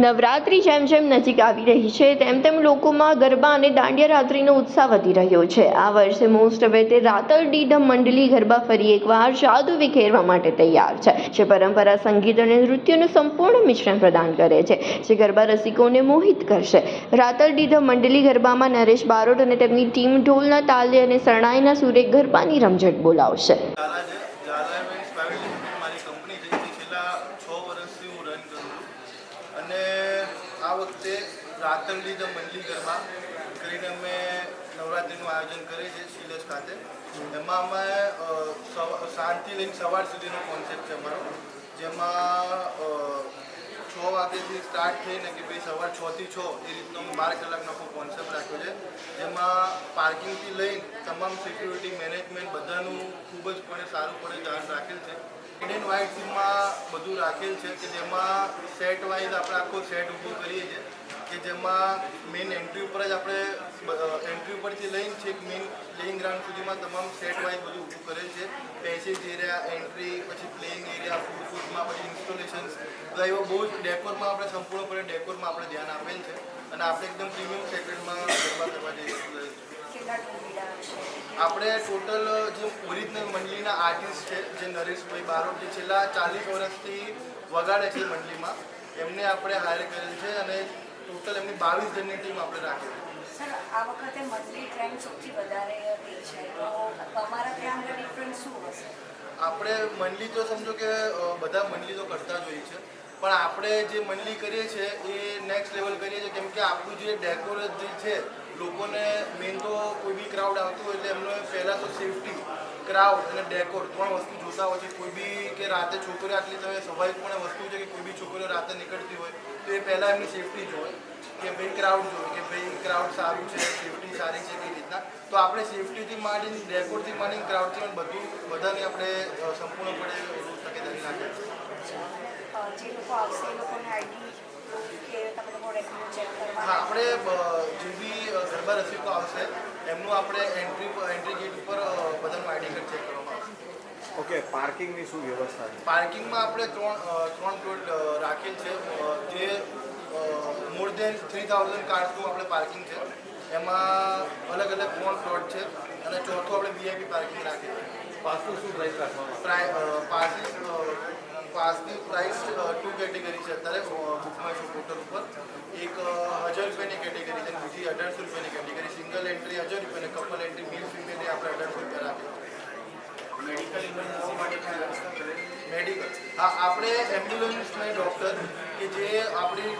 નવરાત્રિ જેમ જેમ નજીક આવી રહી છે, તેમ તેમ લોકોમાં ગરબા અને દાંડિયા રાત્રિનો ઉત્સાહ વધી રહ્યો છે. આ વર્ષે મોસ્ટ હવે તે રાતલ ડીડમ મંડળી ગરબા ફરી એકવાર જાદુ વિખેરવા માટે તૈયાર છે, જે પરંપરા, સંગીત અને નૃત્યનું સંપૂર્ણ મિશ્રણ પ્રદાન કરે છે, જે ગરબા રસિકોને મોહિત કરશે. રાતલ ડીડમ મંડળી ગરબામાં નરેશ બારોટ અને તેમની ટીમ ઢોલના તાલે અને શરણાઈના સુરે ગરબાની રમઝટ બોલાવશે ઝાલા છે ઝાલા ઇવેન્ટ્સ પ્રાઇવેટ લિમિટેડ મારી કંપની છે જે છેલ્લા છ વર્ષથી હું રન કરું છું અને આ વખતે રાતરલી ધ મંડલી ગરબા કરીને અમે નવરાત્રિનું આયોજન કરીએ છીએ શિલજ ખાતે. એમાં અમે સાંજથી લઈને સવાર સુધીનો કોન્સેપ્ટ છે અમારો, જેમાં વાગ્યાથી સ્ટાર્ટ થઈને કે ભાઈ સવાર છ થી છ, એ રીતનો હું બાર કલાકનો આખો કોન્સેપ્ટ રાખ્યો છે. જેમાં પાર્કિંગથી લઈને તમામ સિક્યુરિટી મેનેજમેન્ટ બધાનું ખૂબ જ પણ સારું પડે ધ્યાન રાખેલ છે. ઇન્ડિયન વ્હાઇટ ટીમમાં બધું રાખેલ છે કે જેમાં સેટ વાઇઝ આપણે આખો સેટ ઊભો કરીએ છીએ. કે જેમાં મેઇન એન્ટ્રી ઉપર જ આપણે એન્ટ્રી ઉપરથી લઈને છેક મેઇન પ્લેઇંગ ગ્રાઉન્ડ સુધીમાં તમામ સેટ વાઇઝ બધું ઊભું કરેલ છે. પેસેજ એરિયા એન્ટ્રી પછી પ્લેઇંગ એરિયા ફૂડ ફૂડમાં પછી ઇન્સ્ટોલેશન્સ જ ડેકોરમાં આપણે સંપૂર્ણપણે ડેકોરમાં આપણે ધ્યાન આપેલ છે. અને આપણે એકદમ પ્રીમિયમ સેક્ટરમાં ગરબા કરવા જઈએ આપણે ટોટલ જે ઓરિજિનલ મંડલીના આર્ટિસ્ટ છે જે નરેશભાઈ બારોટ જે છેલ્લા ચાલીસ વર્ષથી વગાડે છે મંડલીમાં એમને આપણે હાયર કરેલ છે અને ટોટલ એમની બાવીસ જણની ટીમ આપણે રાખી છે. સર આ વખતે મંથલી ટ્રેન્ડ સૌથી વધારે રહી છે. તો તમારા ત્યાં ડિફરન્સ શું હશે? આપણે મંડલી તો સમજો કે બધા મંડલી તો કરતા જ હોઈએ છે. પણ આપણે જે મંડલી કરીએ છીએ એ નેક્સ્ટ લેવલ કરીએ છીએ. કેમ કે આપણું જે ડેકોર જે છે, લોકોને મેઇન તો કોઈ બી ક્રાઉડ આવતું એટલે એમને પહેલાં તો સેફટી ક્રાઉડ અને ડેકોર ત્રણ વસ્તુ જોતા હોય છે. કોઈ બી કે રાતે છોકરીઓ આટલી તમે સ્વાભાવિકપણે વસ્તુ છે કે કોઈ બી છોકરીઓ રાતે નીકળતી હોય, તો એ પહેલાં એમની સેફટી જોવે કે ભાઈ ક્રાઉડ જોવે કે ભાઈ ક્રાઉડ સારું છે સેફટી સારી છે કઈ રીતના. તો આપણે સેફટીથી માંડીને ડેકોરથી માંડીને ક્રાઉડથી બધું બધાની આપણે સંપૂર્ણપણે તકેદારી રાખીએ છીએ. લોકો આવશે એ લોકોને આઈડી કે તમે લોકો રેકોર્ડ ચેક કરવા હા આપણે જે બી ગરબા રસિકો આવશે એમનું આપણે એન્ટ્રી એન્ટ્રી ગેટ ઉપર બધા બધાનું આઈડી કાર્ડ ચેક કરવામાં આવશે. ઓકે પાર્કિંગની શું વ્યવસ્થા છે? પાર્કિંગમાં આપણે ત્રણ ત્રણ પ્લોટ રાખેલ છે. જે મોર દેન થ્રી થાઉઝન્ડ કાર્સનું આપણે પાર્કિંગ છે. એમાં અલગ અલગ ત્રણ પ્લોટ છે અને ચોથું આપણે વીઆઈપી પાર્કિંગ રાખેલ છે. પાસનું શું પ્રાઇસ રાખવાનું પ્રાઈ પાસીસ પાસની પ્રાઇસ ટુ કેટેગરી છે અત્યારે બુકમાં છે પોર્ટલ ઉપર. એક હજાર રૂપિયાની કેટેગરી છે બીજી અઢારસો રૂપિયાની કેટેગરી સિંગલ એન્ટ્રી હજાર રૂપિયા કપલ એન્ટ્રી મિલ ફિમેલ આપણે અઢારસો રૂપિયા રાખીએ. મેડિકલ હા આપણે એમ્બ્યુલન્સના ડૉક્ટર કે જે આપણી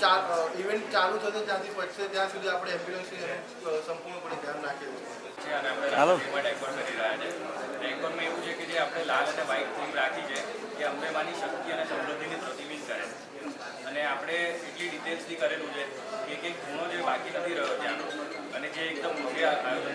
ચાર ઇવેન્ટ ચાલુ થશે ત્યાંથી પચશે ત્યાં સુધી આપણે એમ્બ્યુલન્સની સંપૂર્ણપણે ધ્યાન રાખીએ છે છે અને આપણે ચાલો. ડેકોર કરી રહ્યા છે. ડેકોરમાં એવું છે કે જે આપણે લાલ અને વ્હાઇટ થીમ રાખી છે એ અંબેમાની શક્તિ અને સમૃદ્ધિને પ્રતિબિંબ કરે અને આપણે એટલી ડિટેલ્સથી કરેલું છે કે એક ગુણો જે બાકી નથી રહ્યો ત્યાંનો અને જે એકદમ ભવ્ય આયોજન.